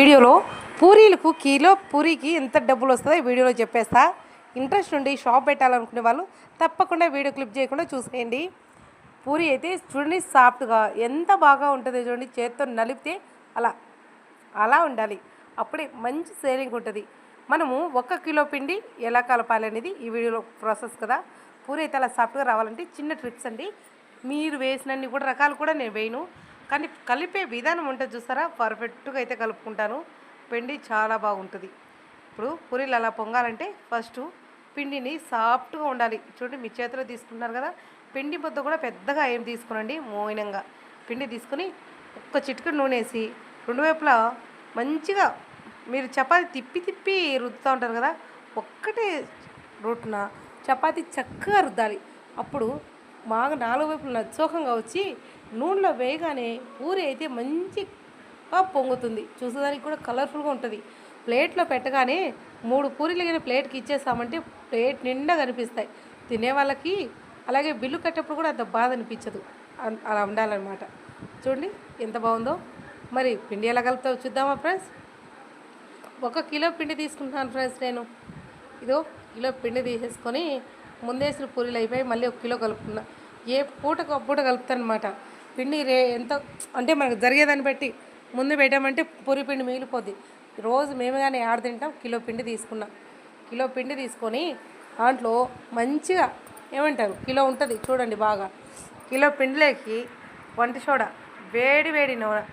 వీడియోలో పూరీలకు కిలో పూరీకి ఎంత డబ్బులు వస్తుందో ఈ వీడియోలో చెప్పేస్తా. ఇంట్రెస్ట్ ఉండి షాప్ పెట్టాలనుకునే వాళ్ళు తప్పకుండా వీడియో క్లిప్ చేయకుండా చూసేయండి. పూరి అయితే చూడండి సాఫ్ట్గా ఎంత బాగా ఉంటుందో చూడండి చేత్తో నలిపితే అలా అలా ఉండాలి. అప్పుడే మంచి సేలింగ్ ఉంటుంది. మనము ఒక కిలో పిండి ఎలా కలపాలి అనేది ఈ వీడియోలో ప్రాసెస్ కదా. పూరి అయితే అలా సాఫ్ట్గా రావాలంటే చిన్న ట్రిప్స్ అండి. మీరు వేసినన్ని కూడా రకాలు కూడా నేను వేయను. కానీ కలిపే విధానం ఉంటుంది చూస్తారా? పర్ఫెక్ట్గా అయితే కలుపుకుంటాను. పిండి చాలా బాగుంటుంది. ఇప్పుడు పూరీలు అలా పొంగాలంటే ఫస్ట్ పిండిని సాఫ్ట్గా ఉండాలి. చూడండి మీ చేతిలో తీసుకుంటున్నారు కదా? పిండి ముద్ద కూడా పెద్దగా ఏం తీసుకునండి మోయినంగా. పిండి తీసుకొని ఒక్క చిటికెడు నూనె వేసి రెండు వైపులా మంచిగా మీరు చపాతి తిప్పి తిప్పి రుద్దుతూ ఉంటారు కదా? ఒక్కటే రొట్టున చపాతి చక్కగా రుద్దాలి. అప్పుడు బాగా నాలుగు వైపులు నచ్చోకంగా వచ్చి నూనెలో వేయగానే పూరి అయితే మంచిగా పొంగుతుంది. చూసేదానికి కూడా కలర్ఫుల్గా ఉంటుంది. ప్లేట్లో పెట్టగానే మూడు పూరీలు కానీ ప్లేట్కి ఇచ్చేసామంటే ప్లేట్ నిండా కనిపిస్తాయి. తినే వాళ్ళకి అలాగే బిల్లు కట్టేప్పుడు కూడా అంత బాధ అనిపించదు. అలా ఉండాలన్నమాట. చూడండి ఎంత బాగుందో. మరి పిండి ఎలా కలుపుతావు చూద్దామా ఫ్రెండ్స్? ఒక కిలో పిండి తీసుకుంటున్నాను ఫ్రెండ్స్ నేను. ఇదో కిలో పిండి తీసేసుకొని ముందేసిన పూరీలు అయిపోయి మళ్ళీ ఒక కిలో కలుపుకున్నా ఏ పూటకు పూట కలుపుతాను అనమాట పిండి రే ఎంత అంటే మనకు జరిగేదాన్ని బట్టి ముందు పెట్టామంటే పూరి పిండి మిగిలిపోద్ది. రోజు మేము కానీ ఆడ తింటాం కిలో పిండి తీసుకున్నాం. కిలో పిండి తీసుకొని దాంట్లో మంచిగా ఏమంటారు కిలో ఉంటుంది చూడండి బాగా. కిలో పిండిలోకి వంట సోడా వేడి వేడి నూనె.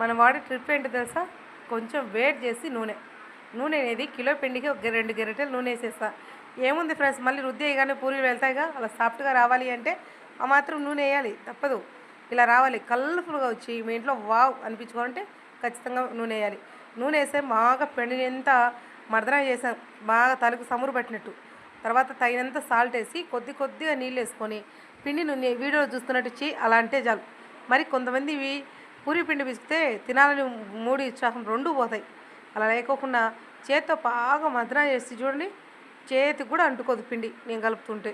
మనం వాడే ట్రిప్ ఏంటో తెలుసా? కొంచెం వేడి చేసి నూనె. నూనె అనేది కిలో పిండికి ఒక రెండు గరిటెలు నూనె వేసేస్తా. ఏముంది ఫ్రెండ్స్ మళ్ళీ రుద్ది వేయగానే పూరీలు వెళ్తాయిగా అలా సాఫ్ట్గా రావాలి అంటే ఆ మాత్రం నూనె వేయాలి తప్పదు. ఇలా రావాలి కలర్ఫుల్గా వచ్చి మీ ఇంట్లో వావ్ అనిపించుకోవాలంటే ఖచ్చితంగా నూనె వేయాలి. నూనె వేస్తే బాగా పెండిని ఎంత మర్దన చేసాం బాగా తలకు సమురు పట్టినట్టు. తర్వాత తగినంత సాల్ట్ వేసి కొద్ది కొద్దిగా నీళ్ళు వేసుకొని పిండి నూనె వీడియో చూస్తున్నట్టు ఇచ్చి అలా అంటే చాలు. మరి కొంతమంది ఇవి పూరి పిండి పిసికితే తినాలని మూడు ఉత్సాహం రెండు పోతాయి. అలా లేకోకుండా చేత్తో బాగా మద్రా చేసి చూడండి చేతికి కూడా అంటుకోదు పిండి నేను కలుపుతుంటే.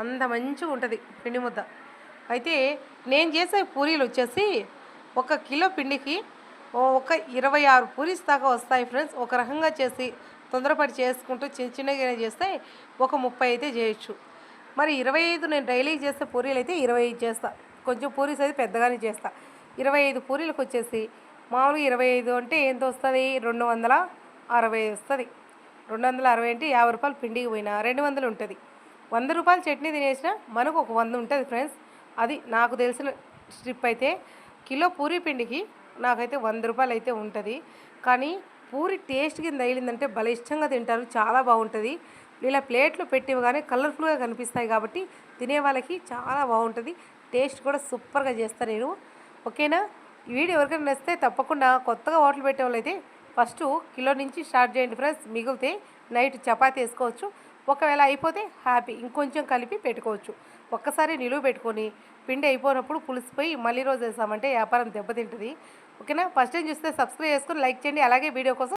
అంత మంచిగా ఉంటుంది పిండి ముద్ద. అయితే నేను చేసే పూరీలు వచ్చేసి ఒక కిలో పిండికి ఒక ఇరవై ఆరు పూరీస్ దాకా వస్తాయి ఫ్రెండ్స్. ఒక రకంగా చేసి తొందరపడి చేసుకుంటూ చిన్న చిన్నగా చేస్తే ఒక ముప్పై అయితే చేయొచ్చు. మరి ఇరవై ఐదు నేను డైలీ చేసే పూరీలు అయితే ఇరవై ఐదు చేస్తా. కొంచెం పూరీస్ అయితే పెద్దగానే చేస్తా. ఇరవై ఐదు పూరీలకు వచ్చేసి మామూలుగా ఇరవై ఐదు అంటే ఎంత వస్తుంది? రెండు వందల అరవై వస్తుంది. రెండు వందల అరవై అంటే యాభై రూపాయలు పిండికి పోయినా. రెండు వందలు ఉంటుంది. వంద రూపాయలు చట్నీ తినేసినా మనకు ఒక వంద ఉంటుంది ఫ్రెండ్స్. అది నాకు తెలిసిన స్ట్రిప్ అయితే కిలో పూరి పిండికి నాకైతే వంద రూపాయలు అయితే ఉంటుంది. కానీ పూరి టేస్ట్ కింద తగిలిందంటే భలే ఇష్టంగా తింటారు. చాలా బాగుంటుంది. ఇలా ప్లేట్లో పెట్టి కానీ కలర్ఫుల్గా కనిపిస్తాయి కాబట్టి తినే వాళ్ళకి చాలా బాగుంటుంది. టేస్ట్ కూడా సూపర్గా చేస్తాను నేను. ఓకేనా? ఈ వీడియో ఎవరికైనా నచ్చితే తప్పకుండా కొత్తగా హోటల్ పెట్టే వాళ్ళైతే ఫస్ట్ కిలో నుంచి స్టార్ట్ చేయండి ఫ్రెండ్స్. మిగిలితే నైట్ చపాతీ వేసుకోవచ్చు. ఒకవేళ అయిపోతే హ్యాపీ. ఇంకొంచెం కలిపి పెట్టుకోవచ్చు. ఒక్కసారి నిలువ పెట్టుకొని పిండి అయిపోయినప్పుడు పులిసిపోయి మళ్ళీ రోజు వేసామంటే వ్యాపారం దెబ్బతింటుంది. ఓకేనా? ఫస్ట్ టైం చూస్తే సబ్స్క్రైబ్ చేసుకొని లైక్ చేయండి. అలాగే వీడియో కోసం